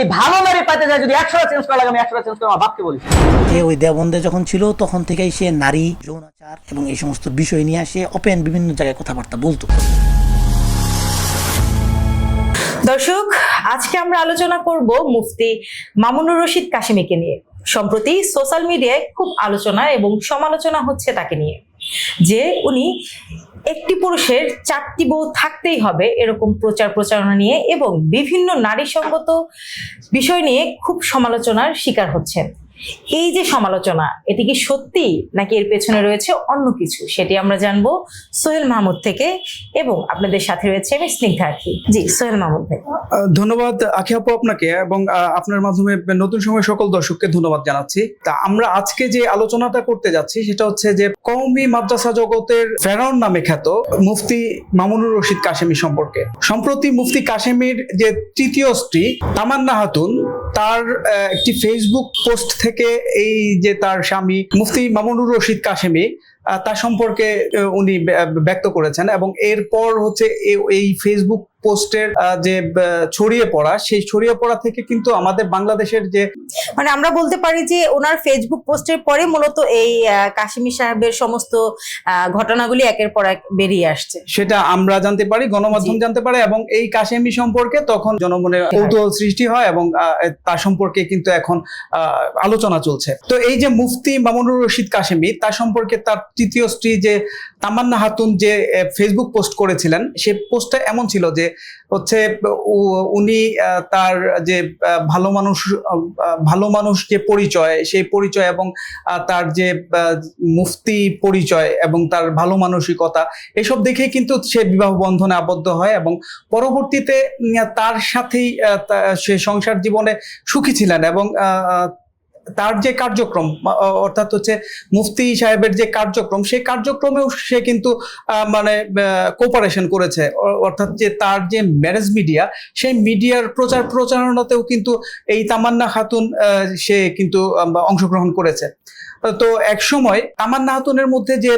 এই ভালো নারী পাইতে যায় যদি একশোটা চেঞ্জ করা লাগে আমি একশোটা চেঞ্জ করে আমার বাপকে বলি। ওই দেবন্দে যখন ছিল তখন থেকেই সে নারী যৌনাচার এবং এই সমস্ত বিষয় নিয়ে সে ওপেন বিভিন্ন জায়গায় কথাবার্তা বলতো। দর্শক আজকে আমরা আলোচনা করব মুফতি মামুনুর রশিদ কাশিমিকে নিয়ে। সম্প্রতি সোশ্যাল মিডিয়ায় খুব আলোচনা এবং সমালোচনা হচ্ছে তাকে নিয়ে। যে উনি একটি পুরুষের চারটি বউ থাকতেই হবে এরকম প্রচার প্রচারণা নিয়ে এবং বিভিন্ন নারী সঙ্গত বিষয় নিয়ে খুব সমালোচনার শিকার হচ্ছেন। এই যে সমালোচনা, এটি কি সত্যি নাকি এর পেছনে রয়েছে অন্য কিছু? সেটি আমরা জানব সোহেল মাহমুদ থেকে এবং আপনাদের সাথে রয়েছে আমি স্নিগ্ধা আখি। জি, সোহেল মাহমুদ ভাই। ধন্যবাদ আখি আপু আপনাকে এবং আপনার মাধ্যমে নতুন সময় সকল দর্শককে ধন্যবাদ জানাচ্ছি। তা আমরা আজকে যে আলোচনাটা করতে যাচ্ছি সেটা হচ্ছে যে কওমি মাদ্রাসা জগতের ফেরাউন নামে খ্যাত মুফতি মামুনুর রশিদ কাশেমি সম্পর্কে। সম্প্রতি মুফতি কাশেমির যে তৃতীয় স্ত্রী, তামান্না হাতুন তার একটি ফেসবুক পোস্ট থেকে এই যে তার স্বামী মুফতি মামুনুর রশিদ কাশেমি তার সম্পর্কে উনি ব্যক্ত করেছেন এবং এরপর হচ্ছে এই ফেসবুক পোস্টের যে ছড়িয়ে পড়া সেই ছড়িয়ে পড়া থেকে কিন্তু আমাদের বাংলাদেশের যে মানে আমরা বলতে পারি যে ওনার ফেসবুক পোস্টের পরে মূলত এই কাশিমি সাহেবের সমস্ত ঘটনাগুলি একের পর এক বেরিয়ে আসছে। সেটা আমরা জানতে পারি গণমাধ্যম জানতে পারে এবং এই কাশেমি সম্পর্কে তখন জনমনে কৌতূহল সৃষ্টি হয় এবং তার সম্পর্কে কিন্তু এখন আহ, আলোচনা চলছে। তো এই যে মুফতি মামুনুর রশিদ কাশেমি তার সম্পর্কে তার তৃতীয় স্ত্রী যে তামান্না হাতুন যে ফেসবুক পোস্ট করেছিলেন, সে পোস্টটা এমন ছিল যে, হচ্ছে উনি তার যে ভালো মানুষ ভালো মানুষ যে পরিচয়, সেই পরিচয় এবং তার যে মুফতি পরিচয় এবং তার ভালো মানসিকতা, এসব দেখে কিন্তু সে বিবাহ বন্ধনে আবদ্ধ হয় এবং পরবর্তীতে তার সাথেই সে সংসার জীবনে সুখী ছিলেন এবং তার যে কার্যক্রম অর্থাৎ হচ্ছে মুফতি সাহেবের যে কার্যক্রম, সেই কার্যক্রমেও সে কিন্তু মানে কোপারেশন করেছে। অর্থাৎ যে তার যে ম্যারেজ মিডিয়া সেই মিডিয়ার প্রচার প্রচারণাতেও কিন্তু এই তামান্না খাতুন সে কিন্তু অংশগ্রহণ করেছে। তো এক সময় তামান্না খাতুনের মধ্যে যে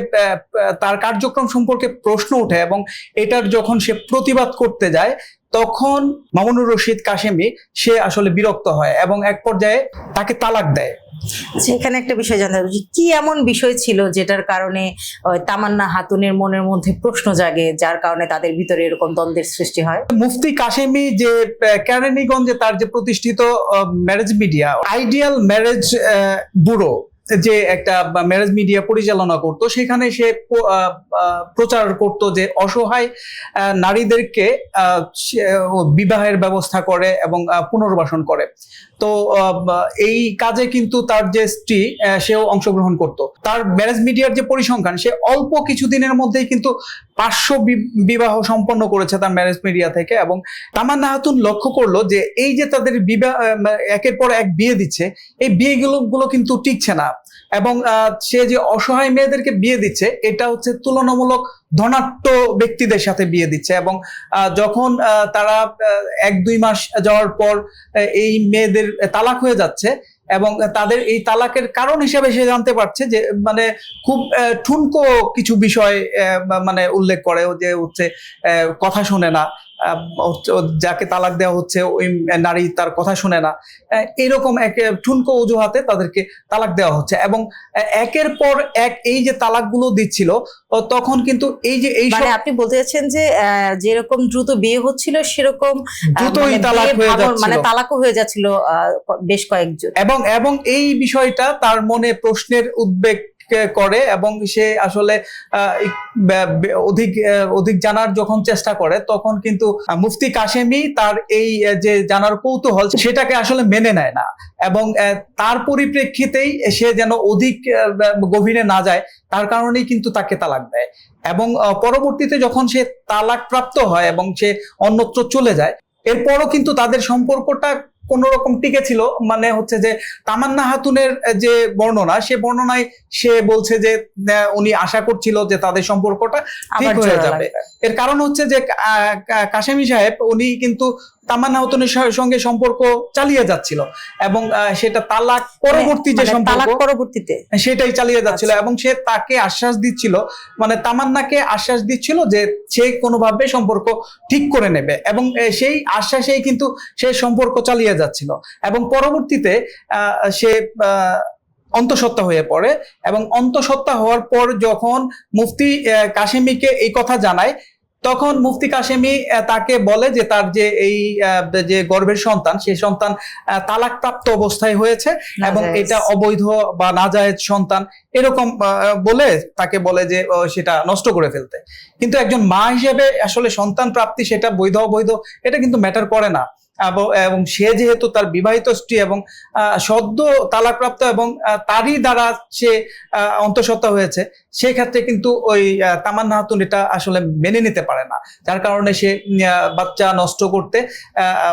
তার কার্যক্রম সম্পর্কে প্রশ্ন ওঠে এবং এটার যখন সে প্রতিবাদ করতে যায় তখন মামুনুর রশিদ কাশেমি সে আসলে বিরক্ত হয় এবং এক পর্যায়ে তাকে তালাক দেয়। আচ্ছা এখানে একটা বিষয় জানতে হবে কি এমন বিষয় ছিল যেটার কারণে তামান্না হাতুনের মনের মধ্যে প্রশ্ন জাগে যার কারণে তাদের ভিতরে এরকম দ্বন্দ্বের সৃষ্টি হয়? মুফতি কাশেমি যে কেরানীগঞ্জে তার যে প্রতিষ্ঠিত marriage media ideal marriage bureau যে একটা ম্যারেজ মিডিয়া পরিচালনা করত, সেখানে সে প্রচার করত যে অসহায় নারীদেরকে বিবাহের ব্যবস্থা করে এবং পুনর্বাসন করে। তো এই কাজে কিন্তু তার যে স্ত্রী সেও অংশগ্রহণ করত। তার ম্যারেজ মিডিয়ার যে পরিসংখ্যান, সে অল্প কিছুদিনের মধ্যেই কিন্তু পাঁচশো বিবাহ সম্পন্ন করেছে তার ম্যারেজ মিডিয়া থেকে এবং তামান্না হাতুন লক্ষ্য করল যে এই যে তাদের বিবাহ একের পর এক বিয়ে দিচ্ছে, এই বিয়েগুলো গুলো কিন্তু টিকছে না। এবং সে যে অসহায় মেয়েদেরকে বিয়ে দিচ্ছে, এটা হচ্ছে তুলনামূলক ধনাঢ্য ব্যক্তিদের সাথে বিয়ে দিচ্ছে এবং যখন তারা এক দুই মাস যাওয়ার পর এই মেয়েদের তালাক হয়ে যাচ্ছে এবং তাদের এই তালাকের কারণ হিসেবে সে জানতে পারছে যে মানে খুব ঠুনকো কিছু বিষয় মানে উল্লেখ করে যে হচ্ছে কথা শোনে না। যাকে তালাক দেওয়া হচ্ছে ওই নারী তার কথা শুনে না এরকম এক ঠুনকো অজুহাতে তাদেরকে তালাক দেওয়া হচ্ছে এবং একের পর এক এই যে তালাকগুলো দিচ্ছিল তখন কিন্তু এই যে এই মানে আপনি বলতে চাচ্ছেন যে আহ, যেরকম দ্রুত বিয়ে হচ্ছিল সেরকম দ্রুতই মানে তালাক হয়ে যাচ্ছিল। মানে তালাকও হয়ে যাচ্ছিল আহ, বেশ কয়েকজন এবং এবং এই বিষয়টা তার মনে প্রশ্নের উদ্বেগ করে এবং সে আসলে অধিক অধিক জানার যখন চেষ্টা করে, তখন কিন্তু মুফতি কাশেমি তার এই যে জানার কৌতূহল, সেটাকে আসলে মেনে নেয় না। এবং তার পরিপ্রেক্ষিতেই সে যেন অধিক গভীরে না যায়, তার কারণেই কিন্তু তাকে তালাক দেয়। এবং পরবর্তীতে যখন সে তালাক প্রাপ্ত হয় এবং সে অন্যত্র চলে যায়, এরপরও কিন্তু তাদের সম্পর্কটা কোন রকম টিকে ছিল মানে হচ্ছে যে তামান্না হাতুনের যে বর্ণনা সে বর্ণনায় সে বলছে যে উনি আশা করছিল যে তাদের সম্পর্কটা ঠিক হয়ে যাবে। এর কারণ হচ্ছে যে কাশেমি সাহেব উনি কিন্তু তামান্না হাতুনের সঙ্গে সম্পর্ক চালিয়ে যাচ্ছিল এবং সেটা তালাক পরবর্তী যে মানে সম্পর্ক পরবর্তীতে সেটাই চালিয়ে যাচ্ছিল আচ্ছা। এবং সে তাকে আশ্বাস দিচ্ছিল মানে তামান্নাকে আশ্বাস দিচ্ছিল যে সে কোনোভাবে সম্পর্ক ঠিক করে নেবে এবং সেই আশ্বাসেই কিন্তু সে সম্পর্ক চালিয়ে যাচ্ছিল এবং পরবর্তীতে আহ, সে আহ, অন্তঃসত্ত্বা হয়ে পড়ে এবং অন্তঃসত্ত্বা হওয়ার পর যখন মুফতি কাশেমিকে এই কথা জানায় তখন মুফতি কাশেমি তাকে বলে যে তার যে এই যে গর্ভের সন্তান সেই সন্তান তালাকপ্রাপ্ত অবস্থায় হয়েছে এবং এটা অবৈধ বা নাজায়েজ সন্তান। এরকম আহ, বলে তাকে বলে যে সেটা নষ্ট করে ফেলতে। কিন্তু একজন মা হিসেবে আসলে সন্তান প্রাপ্তি সেটা বৈধ অবৈধ এটা কিন্তু ম্যাটার করে না। এবং- সে যেহেতু তার বিবাহিত স্ত্রী এবং সদ্য তালাকপ্রাপ্ত এবং তারই দ্বারা সে অন্তঃসত্ত্বা হয়েছে, সেক্ষেত্রে কিন্তু ওই তামান্না হাতুন এটা আসলে মেনে নিতে পারে না। যার কারণে সে বাচ্চা নষ্ট করতে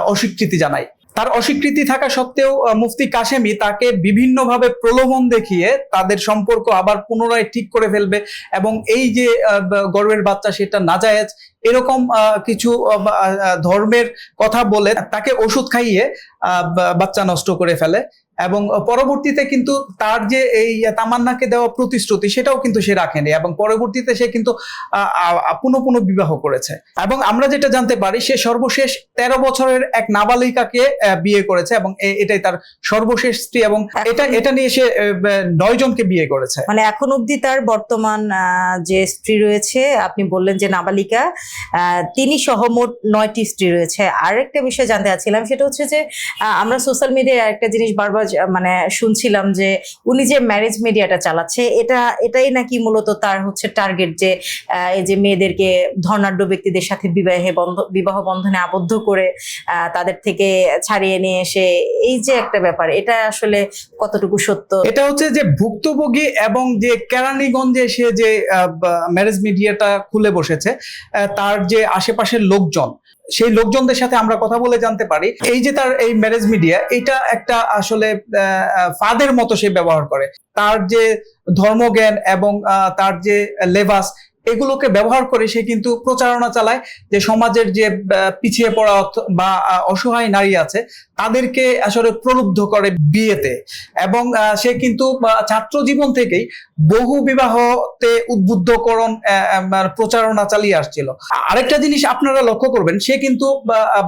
অস্বীকৃতি জানায়। তার অস্বীকৃতি থাকা সত্ত্বেও মুফতি কাশেমি তাকে বিভিন্নভাবে প্রলোভন দেখিয়ে তাদের সম্পর্ক আবার পুনরায় ঠিক করে ফেলবে এবং এই যে গর্বের বাচ্চা সেটা না নাজায়েজ, এরকম কিছু ধর্মের কথা বলে তাকে ওষুধ খাইয়ে বাচ্চা নষ্ট করে ফেলে। এবং পরবর্তীতে কিন্তু তার যে এই তামান্নাকে দেওয়া প্রতিশ্রুতি সেটাও কিন্তু সে রাখেনি এবং পরবর্তীতে সে কিন্তু পুনঃ পুনঃ বিবাহ করেছে। এবং আমরা যেটা জানতে পারি সে সর্বশেষ তেরো বছরের এক নাবালিকাকে বিয়ে করেছে এবং এটাই তার সর্বশেষ স্ত্রী এবং এটা এটা নিয়ে সে নয় জনকে বিয়ে করেছে। মানে এখন অবধি তার বর্তমান আহ, যে স্ত্রী রয়েছে আপনি বললেন যে নাবালিকা আহ, তিনি সহ মোট নয়টি স্ত্রী রয়েছে। আরেকটা বিষয় জানতে চাচ্ছিলাম সেটা হচ্ছে যে আমরা সোশ্যাল মিডিয়ায় একটা জিনিস বারবার মানে শুনছিলাম যে উনি যে ম্যারেজ মিডিয়াটা চালাচ্ছে, এটা, এটাই নাকি মূলত তার হচ্ছে টার্গেট যে এই যে মেয়েদেরকে ধর্নাঢ্য ব্যক্তিদের সাথে বিবাহে বন্ধ, বিবাহ বন্ধনে আবদ্ধ করে তাদের থেকে ছাড়িয়ে নিয়ে এসে, এই যে একটা ব্যাপার, এটা আসলে কতটুকু সত্য? এটা হচ্ছে যে ভুক্তভোগী এবং যে কেরানীগঞ্জে সে যে ম্যারেজ মিডিয়াটা খুলে বসেছে তার যে আশেপাশের লোকজন সেই লোকজনদের সাথে আমরা কথা বলে জানতে পারি। এই যে তার এই ম্যারেজ মিডিয়া এটা একটা আসলে ফাদের মতো সে ব্যবহার করে। তার যে ধর্মজ্ঞান এবং তার যে লেবাস এগুলোকে ব্যবহার করে সে কিন্তু প্রচারণা চালায় যে সমাজের যে পিছিয়ে পড়া বা অসহায় নারী আছে, তাদেরকে আসলে প্রলুব্ধ করে বিয়েতে। এবং সে কিন্তু ছাত্র জীবন থেকেই বহু বিবাহতে উদ্বুদ্ধকরণ প্রচারণা চালিয়ে আসছিল। আরেকটা জিনিস আপনারা লক্ষ্য করবেন, সে কিন্তু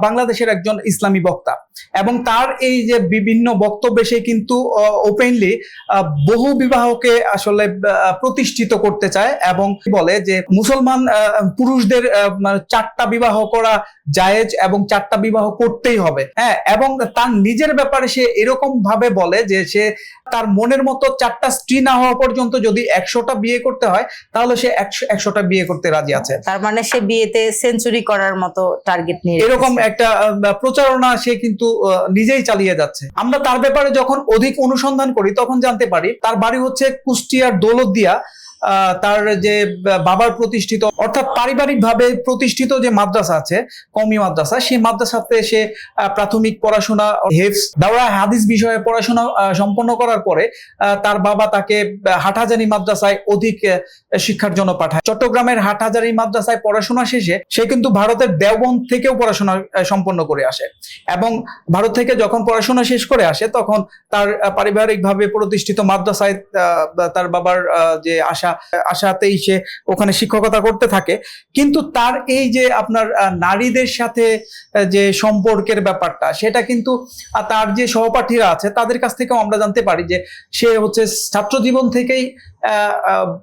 বাংলাদেশের একজন ইসলামী বক্তা। এবং তার এই যে বিভিন্ন বক্তব্যে সে কিন্তু ওপেনলি বহু বিবাহকে আসলে প্রতিষ্ঠিত করতে চায় এবং বলে যে মুসলমান পুরুষদের মানে চারটা বিবাহ করা জায়েজ এবং চারটা বিবাহ করতেই হবে। হ্যাঁ এবং তার নিজের ব্যাপারে সে এরকম ভাবে বলে যে সে তার মনের মতো চারটা স্ত্রী না হওয়া পর্যন্ত যদি একশোটা বিয়ে করতে হয় তাহলে সে একশো একশোটা বিয়ে করতে রাজি আছে। তার মানে সে বিয়েতে সেঞ্চুরি করার মতো টার্গেট নিয়ে এরকম একটা প্রচারণা সে কিন্তু নিজেই চালিয়ে যাচ্ছে। আমরা তার ব্যাপারে যখন অধিক অনুসন্ধান করি তখন জানতে পারি তার বাড়ি হচ্ছে কুষ্টিয়ার দৌলতদিয়া। তার যে বাবার প্রতিষ্ঠিত, অর্থাৎ পারিবারিক ভাবে প্রতিষ্ঠিত যে মাদ্রাসা আছে কমি মাদ্রাসা, সেই মাদ্রাসাতে সে প্রাথমিক পড়াশোনা হেফস দাওরা হাদিস বিষয়ে পড়াশোনা সম্পন্ন করার পরে তার বাবা তাকে হাটহাজারী মাদ্রাসায় অধিক শিক্ষার জন্য পাঠায়। চট্টগ্রামের হাটহাজারী মাদ্রাসায় পড়াশোনা শেষে সে কিন্তু ভারতের দেওবন্দ থেকেও পড়াশোনা সম্পন্ন করে আসে এবং ভারত থেকে যখন পড়াশোনা শেষ করে আসে, তখন তার পারিবারিক ভাবে প্রতিষ্ঠিত মাদ্রাসায় তার বাবার যে আশা আশাতেই সে ওখানে শিক্ষকতা করতে থাকে। কিন্তু তার এই যে আপনার নারীদের সাথে যে সম্পর্কের ব্যাপারটা, সেটা কিন্তু তার যে সহপাঠীরা আছে, তাদের কাছ থেকেও আমরা জানতে পারি যে সে হচ্ছে ছাত্র জীবন থেকেই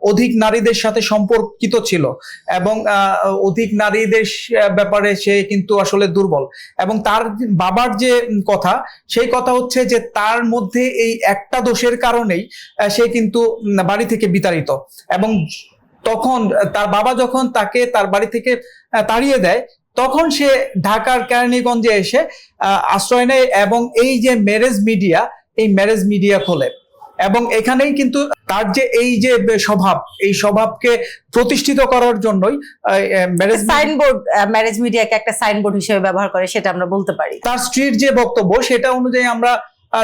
অধিক নারীদের সাথে সম্পর্কিত ছিল এবং অধিক নারীদের ব্যাপারে সে কিন্তু আসলে দুর্বল। এবং তার বাবার যে কথা, সেই কথা হচ্ছে যে তার মধ্যে এই একটা দোষের কারণেই সে কিন্তু বাড়ি থেকে বিতাড়িত। এবং তখন তার বাবা যখন তাকে তার বাড়ি থেকে তাড়িয়ে দেয়, তখন সে ঢাকার কেরানীগঞ্জে এসে আশ্রয় নেয় এবং এই যে ম্যারেজ মিডিয়া এই ম্যারেজ মিডিয়া খোলে। এবং এখানেই কিন্তু তার যে এই যে স্বভাব এই স্বভাবকে প্রতিষ্ঠিত করার জন্যই সাইনবোর্ড ম্যারেজ মিডিয়াকে একটা সাইনবোর্ড হিসেবে ব্যবহার করে সেটা আমরা বলতে পারি। তার স্ত্রীর যে বক্তব্য সেটা অনুযায়ী আমরা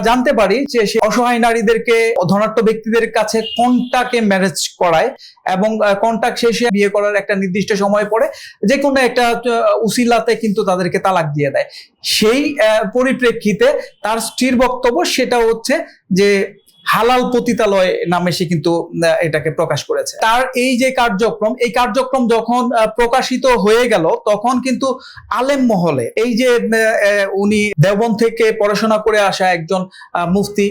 জানতে পারি যে সে অসহায় নারীদেরকে ধনাঢ্য ব্যক্তিদের কাছে কন্টাকে ম্যারেজ করায় এবং কন্টাক শেষে বিয়ে করার একটা নির্দিষ্ট সময় পরে যে কোনো একটা উসিলাতে কিন্তু তাদেরকে তালাক দিয়ে দেয়। সেই পরিপ্রেক্ষিতে তার স্ত্রীর বক্তব্য সেটা হচ্ছে যে হালাল পতিতালয় নামে সে কিন্তু এটাকে প্রকাশ করেছে। তার এই যে কার্যক্রম, এই কার্যক্রম যখন প্রকাশিত হয়ে গেল, তখন কিন্তু আলেম মহলে, এই যে উনি দেবন থেকে পড়াশোনা করে আসা একজন মুফতি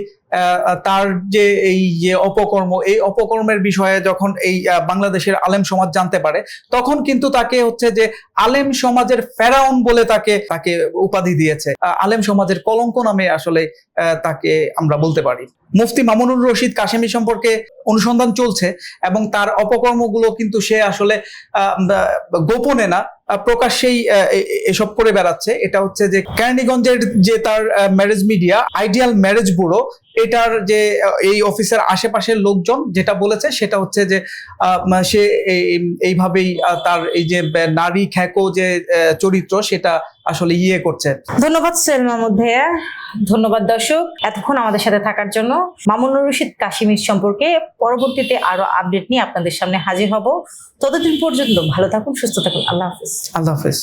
তার যে এই যে অপকর্ম, এই অপকর্মের বিষয়ে যখন এই বাংলাদেশের আলেম সমাজ জানতে পারে, তখন কিন্তু তাকে হচ্ছে যে আলেম সমাজের ফেরাউন বলে তাকে তাকে উপাধি দিয়েছে। আলেম সমাজের কলঙ্ক নামে আসলে তাকে আমরা বলতে পারি। মুফতি মামুনুর রশিদ কাশেমি সম্পর্কে অনুসন্ধান চলছে এবং তার অপকর্মগুলো কিন্তু সে আসলে গোপনে না প্রকাশ্যেই এসব করে বেড়াচ্ছে। এটা হচ্ছে যে, কেরানীগঞ্জের যে তার marriage media ideal marriage bureau এটার যে এই অফিসের আশেপাশের লোকজন যেটা বলেছে সেটা হচ্ছে যে সে এইভাবেই তার এই যে নারী খ্যাকো যে চরিত্র সেটা আসলে ইয়ে করছে। ধন্যবাদ মাহমুদ ভাইয়া। ধন্যবাদ দর্শক। এতক্ষণ আমাদের সাথে থাকার জন্য মামুনুর রশিদ কাশিমির সম্পর্কে পরবর্তীতে আরও আপডেট নিয়ে আপনাদের সামনে হাজির হব। ততদিন পর্যন্ত ভালো থাকুন সুস্থ থাকুন। আল্লাহ হাফিজ। আল্লাহ হাফেজ।